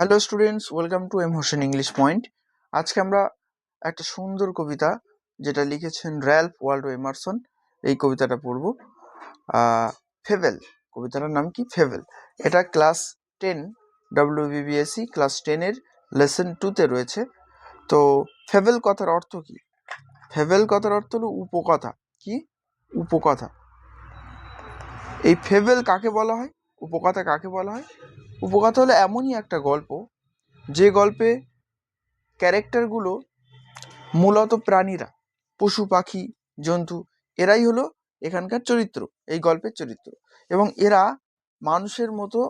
Hello students welcome to M Hossain English point আজকে আমরা একটা সুন্দর কবিতা যেটা লিখেছেন র্যালফ ওয়াল্ডো এমারসন এই কবিতাটা পড়ব। ফেভেল কবিতাটার নাম কি? ফেভেল এটা ক্লাস টেন ডাব্লিউবিবিএসসি ক্লাস টেনের লেসন টুতে রয়েছে। তো ফেভেল কথার অর্থ কি? ফেভেল কথার অর্থ হলো উপকথা। কি? উপকথা। এই ফেভেল কাকে বলা হয়? উপকথা কাকে বলা হয়? উপকথা হলো এমনই একটা গল্প, যে গল্পে ক্যারেক্টারগুলো মূলত প্রাণীরা, পশু, পাখি, জন্তু, এরাই হলো এখানকার চরিত্র, এই গল্পের চরিত্র। এবং এরা মানুষের মতো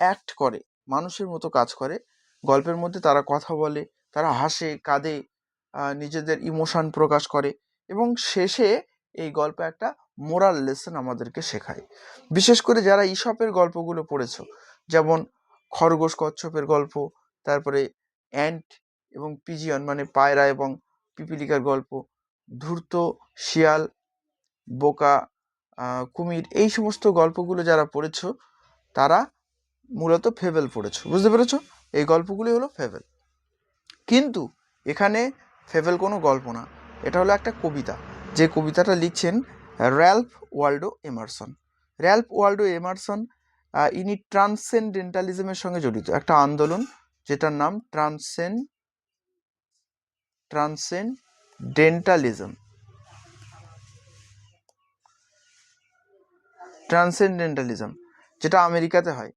অ্যাক্ট করে, মানুষের মতো কাজ করে। গল্পের মধ্যে তারা কথা বলে, তারা হাসে, কাঁদে নিজেদের ইমোশন প্রকাশ করে এবং শেষে এই গল্প একটা মোরাল লেসন আমাদেরকে শেখায়। বিশেষ করে যারা ইসপের গল্পগুলো পড়েছো যেমন খরগোশ কচ্ছপের গল্প, তারপরে অ্যান্ট এবং পিজিয়ন মানে পায়রা এবং পিপিলিকার গল্প, ধূর্ত, শিয়াল, বোকা কুমির এই সমস্ত গল্পগুলো যারা পড়েছো, তারা মূলত ফেভেল পড়েছো। বুঝতে পেরেছ? এই গল্পগুলি হলো ফেভেল কিন্তু এখানে ফেভেল কোনো গল্প না, এটা হলো একটা কবিতা। যে কবিতাটা লিখছেন Ralph Waldo Emerson. Ralph Waldo Emerson ইনি ট্রান্সেন্ডেন্টালিজমের সঙ্গে জড়িত। একটা আন্দোলন যেটার নাম ট্রান্সেন, ট্রান্সেন্ডেন্টালিজম। ট্রান্সেন্ডেন্টালিজম, যেটা আমেরিকাতে হয়।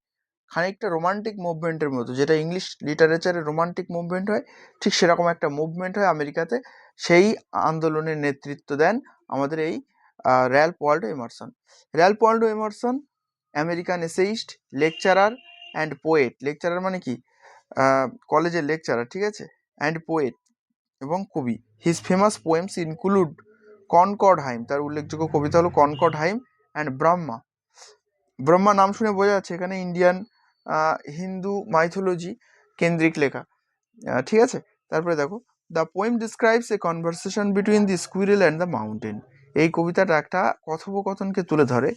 খানিকটা রোমান্টিক মুভমেন্টের মতো, যেটা ইংলিশ লিটারেচারে রোমান্টিক মুভমেন্ট হয়, ঠিক সেরকম একটা মুভমেন্ট হয় আমেরিকাতে। সেই আন্দোলনের নেতৃত্ব দেন আমাদের এই Ralph Waldo Emerson. Ralph Waldo Emerson American essayist lecturer and poet lecturer মানে কি? কলেজের লেকচারার ঠিক আছে? অ্যান্ড পোয়েট এবং কবি। His famous poems include Concord hymn তার উল্লেখযোগ্য কবিতা হলো Concord hymn and Brahma Brahma নাম শুনে বোঝা যাচ্ছে এখানে ইন্ডিয়ান হিন্দু মাইথোলজি কেন্দ্রিক লেখা। ঠিক আছে? তারপরে দেখো the poem describes a conversation between the squirrel and the mountain এই কবিতাটা একটা কথোপকথনকে তুলে ধরে।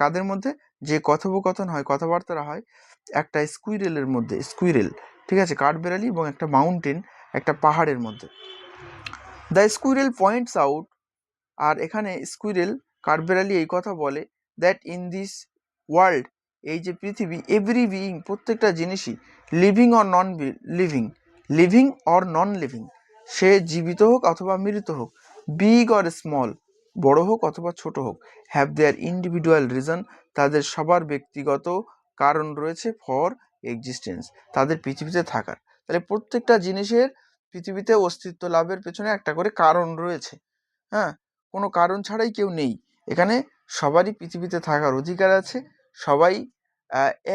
কাদের মধ্যে? যে কথোপকথন হয় কথাবার্তা হয়, একটা স্কুইরেলের মধ্যে, স্কুইরেল, ঠিক আছে? কাঠবেড়ালি এবং একটা মাউন্টেন, একটা পাহাড়ের মধ্যে। দ্য স্কুইরেল পয়েন্টস আউট, আর এখানে স্কুইরেল, কাঠবেড়ালি এই কথা বলে দ্যাট ইন দিস ওয়ার্ল্ড এই যে পৃথিবী এভরি বিইং প্রত্যেকটা জিনিসই living or non living living or non living সে জীবিত হোক অথবা মৃত হোক বিগ অর স্মল বড় হোক অথবা ছোট হোক হ্যাভ দেয়ার ইন্ডিভিজুয়াল রিজন তাদের সবার ব্যক্তিগত কারণ রয়েছে ফর এক্সিস্টেন্স তাদের পৃথিবীতে থাকার। তাহলে প্রত্যেকটা জিনিসের পৃথিবীতে অস্তিত্ব লাভের পেছনে একটা করে কারণ রয়েছে। হ্যাঁ কোনো কারণ ছাড়াই কেউ নেই। এখানে সবারই পৃথিবীতে থাকার অধিকার আছে, সবাই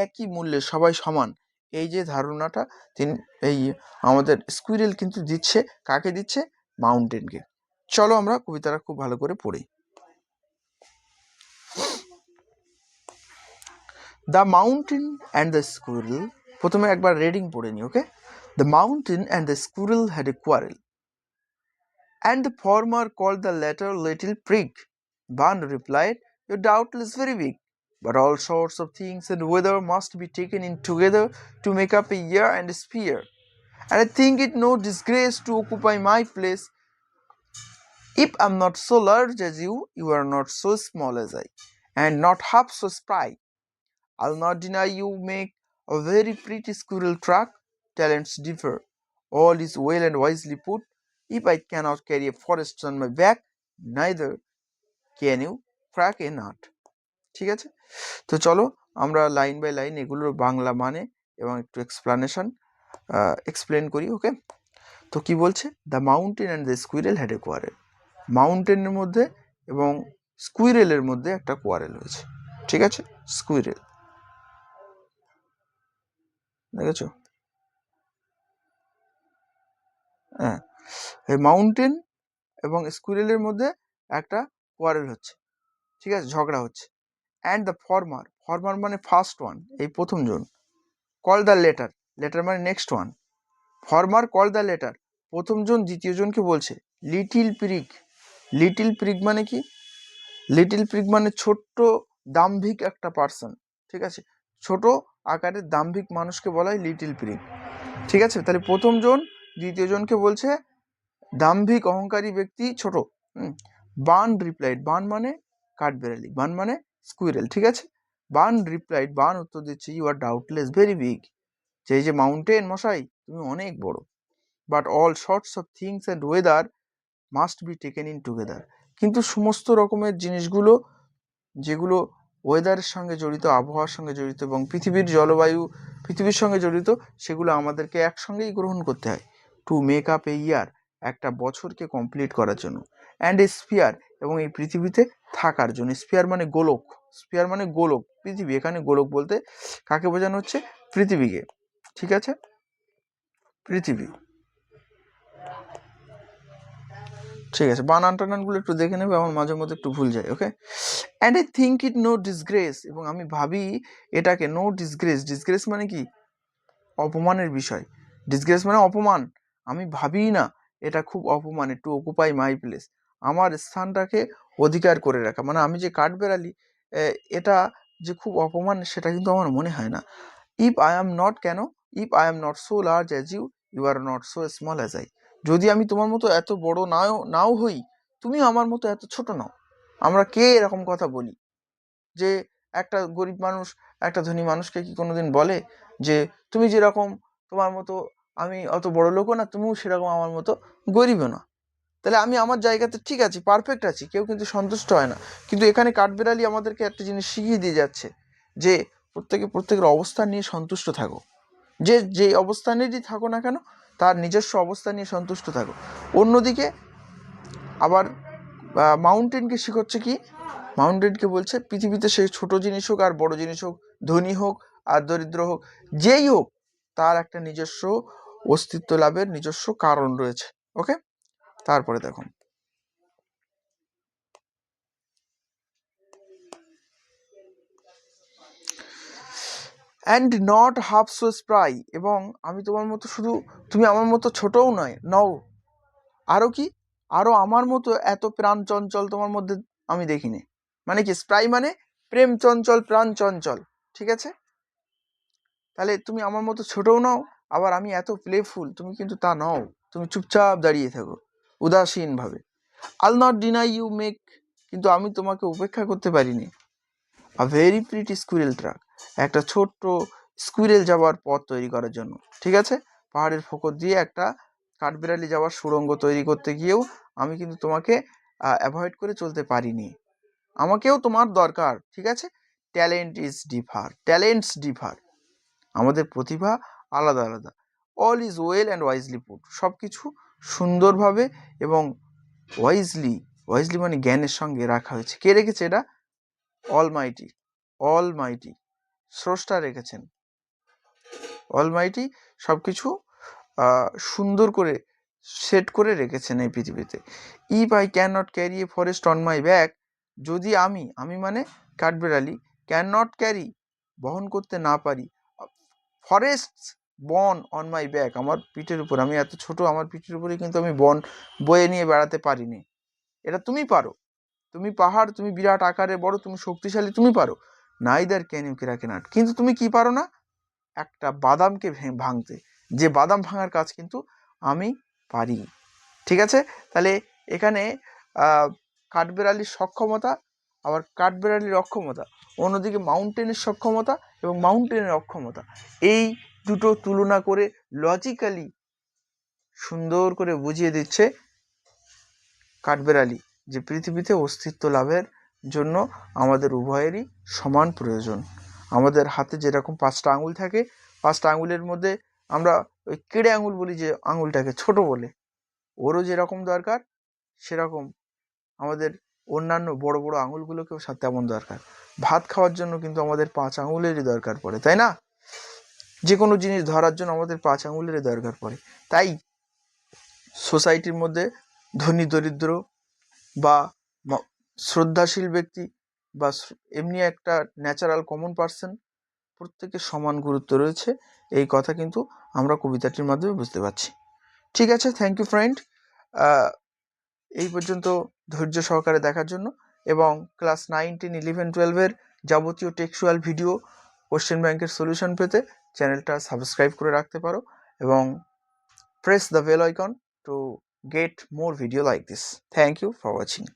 একই মূল্যে, সবাই সমান। এই যে ধারণাটা, তিনি, এই আমাদের স্কুইরেল কিন্তু দিচ্ছে, কাকে দিচ্ছে? মাউন্টেনকে চলো আমরা কবিতাটা খুব ভালো করে পড়ি the mountain and the squirrel প্রথমে একবার রেডিং পড়ে নি okay the mountain and the squirrel had a quarrel and the former called the latter little prig. Ban replied, You're doubtless very weak, but all sorts of things and weather must be taken in together to make up a year and a spear. And I think it no disgrace to occupy my place. If I'm not so large as you, you are not so small as I, and not half so spry. I'll not deny you make a very pretty squirrel track. Talents differ. All is well and wisely put. If I cannot carry a forest on my back, neither can you crack a nut. ঠিক আছে তো চলো আমরা line by line এগুলোর বাংলা মানে এবং একটু explanation explain করি ওকে তো কি বলছে the mountain and the squirrel had a quarrel মাউন্টেনের মধ্যে এবং স্কুইরেলের মধ্যে একটা কোয়ারেল হয়েছে ঠিক আছে? স্কুইরেল। দেখেছ? হ্যাঁ। মাউন্টেন এবং স্কুইরেলের মধ্যে একটা কোয়ারেল হচ্ছে। ঠিক আছে? ঝগড়া হচ্ছে। And the former. ফর্মার মানে ফার্স্ট ওয়ান, এই প্রথম জন। Call the latter. লেটার মানে next one. Former call the latter. প্রথম জন দ্বিতীয় জনকে বলছে, লিটিল প্রিগ। লিটিল প্রিগ মানে কি? লিটিল প্রিগ মানে ছোট্ট দাম্ভিক একটা পার্সন ঠিক আছে? ছোট আকারের দাম্ভিক মানুষকে বলা হয় লিটিল প্রিং ঠিক আছে? তাহলে প্রথম জন, দ্বিতীয় জনকে বলছে দাম্ভিক অহংকারী ব্যক্তি ছোট বান রিপ্লাইড বান মানে কাঠবেড়ালি বান মানে স্কুইরেল ঠিক আছে? বান রিপ্লাইড বান উত্তর দিচ্ছে you are doubtless very big যে যে মাউন্টেন মশাই, তুমি অনেক বড় but all sorts of things and weather must be taken in together কিন্তু সমস্ত রকমের জিনিসগুলো, যেগুলো ওয়েদারের সঙ্গে জড়িত, আবহাওয়ার সঙ্গে জড়িত এবং পৃথিবীর জলবায়ু, পৃথিবীর সঙ্গে জড়িত, সেগুলো আমাদেরকে একসঙ্গেই গ্রহণ করতে হয়। To make up a year একটা বছরকে কমপ্লিট করার জন্য। অ্যান্ড স্পিয়ার এবং এই পৃথিবীতে থাকার জন্য। স্পিয়ার মানে গোলক। স্পিয়ার মানে গোলক। পৃথিবী, এখানে গোলক বলতে কাকে বোঝানো হচ্ছে? পৃথিবীকে। ঠিক আছে? পৃথিবী। ঠিক আছে বানান টানানগুলো একটু দেখে নেবে, আমার মাঝে মধ্যে একটু ভুল যায় okay and I think it no disgrace এবং আমি ভাবি এটাকে নো ডিসগ্রেস ডিসগ্রেস মানে কি? অপমানের বিষয় ডিসগ্রেস মানে অপমান, আমি ভাবি না এটা খুব অপমানের টু অকুপাই মাই প্লেস আমার স্থানটাকে অধিকার করে রাখা মানে আমি যে কাঠ বেড়ালি এটা যে খুব অপমান, সেটা কিন্তু আমার মনে হয় না। ইফ আই এম নট কেন? If I am not so large as you you are not so small as I যদি আমি তোমার মতো এত বড় নাও নাও হই, তুমি আমার মতো এত ছোট নাও। আমরা কে এরকম কথা বলি? যে একটা গরিব মানুষ, একটা ধনী মানুষকে কি কোনোদিন বলে যে, তুমি যেরকম তোমার মতো আমি অত বড় লোকও না, তুমিও সেরকম আমার মতো গরিবও না তাহলে আমি আমার জায়গাতে ঠিক আছি পারফেক্ট আছি, কেউ কিন্তু সন্তুষ্ট হয় না। কিন্তু এখানে কাঠবিড়ালি আমাদেরকে একটা জিনিস শিখিয়ে দিয়ে যাচ্ছে যে, প্রত্যেকে, প্রত্যেকের অবস্থান নিয়ে সন্তুষ্ট থাকো। যে যে অবস্থানেরই থাকো না কেন তার নিজস্ব অবস্থা নিয়ে সন্তুষ্ট থাকো। অন্যদিকে আবার মাউন্টেনকে শিখচ্ছে কি? মাউন্টেনকে বলছে পৃথিবীতে সে ছোট জিনিস হোক আর বড় জিনিস হোক, ধনী হোক আর দরিদ্র হোক, যেই হোক, তার একটা নিজস্ব অস্তিত্ব লাভের নিজস্ব কারণ রয়েছে। ওকে তারপরে দেখুন। And not half so spry এবং আমি তোমার মতো শুধু, তুমি আমার মতো ছোটও নয়, নও। আরও কি? আরও আমার মতো এত প্রাণ চঞ্চল তোমার মধ্যে আমি দেখিনি। মানে কি স্প্রাই মানে প্রেম চঞ্চল, প্রাণ চঞ্চল, ঠিক আছে? তাহলে তুমি আমার মতো ছোটও নাও, আবার আমি এত প্লেফুল তুমি কিন্তু তা নও। তুমি চুপচাপ দাঁড়িয়ে থাকো, উদাসীনভাবে। I'll not deny you make কিন্তু আমি তোমাকে উপেক্ষা করতে পারিনি। A very pretty squirrel track একটা ছোট্ট স্কুইরেল যাওয়ার পথ তৈরি করার জন্য, ঠিক আছে? পাহাড়ের ফোকর দিয়ে একটা কাঠবিড়ালি যাওয়ার সুড়ঙ্গ তৈরি করতে গিয়েও আমি কিন্তু তোমাকে অ্যাভয়েড করে চলতে পারিনি। আমাকেও তোমার দরকার, ঠিক আছে? Talent is differ talents differ আমাদের প্রতিভা আলাদা আলাদা। All is well and wisely put সব কিছু সুন্দরভাবে এবং ওয়াইজলি ওয়াইজলি মানে জ্ঞানের সঙ্গে রাখা হয়েছে। কে রেখেছে এটা? অল মাইটি অল মাইটি স্রষ্টা রেখেছেন। অল মাইটি সব কিছু সুন্দর করে সেট করে রেখেছেন এই পৃথিবীতে। If I can not carry a forest on my bag যদি আমি আমি মানে কাঠবেড়ালি ক্যান নট ক্যারি বহন করতে না পারি ফরেস্ট বন অন মাই ব্যাক আমার পিঠের উপর, আমি এত ছোট, আমার পিঠের উপরে কিন্তু আমি বন বয়ে নিয়ে বেড়াতে পারিনি। এটা তুমি পারো। তুমি পাহাড়, তুমি বিরাট আকারে বড়, তুমি শক্তিশালী, তুমি পারো। নাইদার ক্যান ইউ কেরা কেনাট। কিন্তু তুমি কি পারো না? একটা বাদামকে ভাঙতে। যে বাদাম ভাঙার কাজ কিন্তু আমি পারি। ঠিক আছে? তাহলে এখানে কাঠবেড়ালির সক্ষমতা, আবার কাঠবেড়ালির অক্ষমতা, অন্যদিকে মাউন্টেনের সক্ষমতা এবং মাউন্টেনের অক্ষমতা। এই দুটো তুলনা করে লজিক্যালি সুন্দর করে বুঝিয়ে দিচ্ছে কাঠবেড়ালি যে পৃথিবীতে অস্তিত্ব লাভের জন্য আমাদের উভয়েরই সমান প্রয়োজন। আমাদের হাতে যেরকম পাঁচটা আঙুল থাকে, পাঁচটা আঙুলের মধ্যে আমরা ওই কেড়ে আঙুল বলি যে আঙুলটাকে ছোট বলে। ওরও যেরকম দরকার, সেরকম আমাদের অন্যান্য বড় বড় আঙুলগুলোকেও তেমন দরকার। ভাত খাওয়ার জন্য কিন্তু আমাদের পাঁচ আঙুলেরই দরকার পড়ে, তাই না? যে কোনো জিনিস ধরার জন্য আমাদের পাঁচ আঙুলেরই দরকার পড়ে। তাই সোসাইটির মধ্যে ধনী, দরিদ্র বা শ্রদ্ধাশীল ব্যক্তি বা এমনি একটা ন্যাচারাল কমন পার্সন প্রত্যেকের সমান গুরুত্ব রয়েছে। এই কথা কিন্তু আমরা কবিতাটির মাধ্যমে বুঝতে পারছি। ঠিক আছে থ্যাংক ইউ ফ্রেন্ড এই পর্যন্ত ধৈর্য সহকারে দেখার জন্য এবং ক্লাস নাইন টেন ইলেভেন টুয়েলভের যাবতীয় টেক্সুয়াল ভিডিও কোশ্চেন ব্যাংকের সলিউশন পেতে চ্যানেলটা সাবস্ক্রাইব করে রাখতে পারো এবং press the bell icon to get more video like this thank you for watching.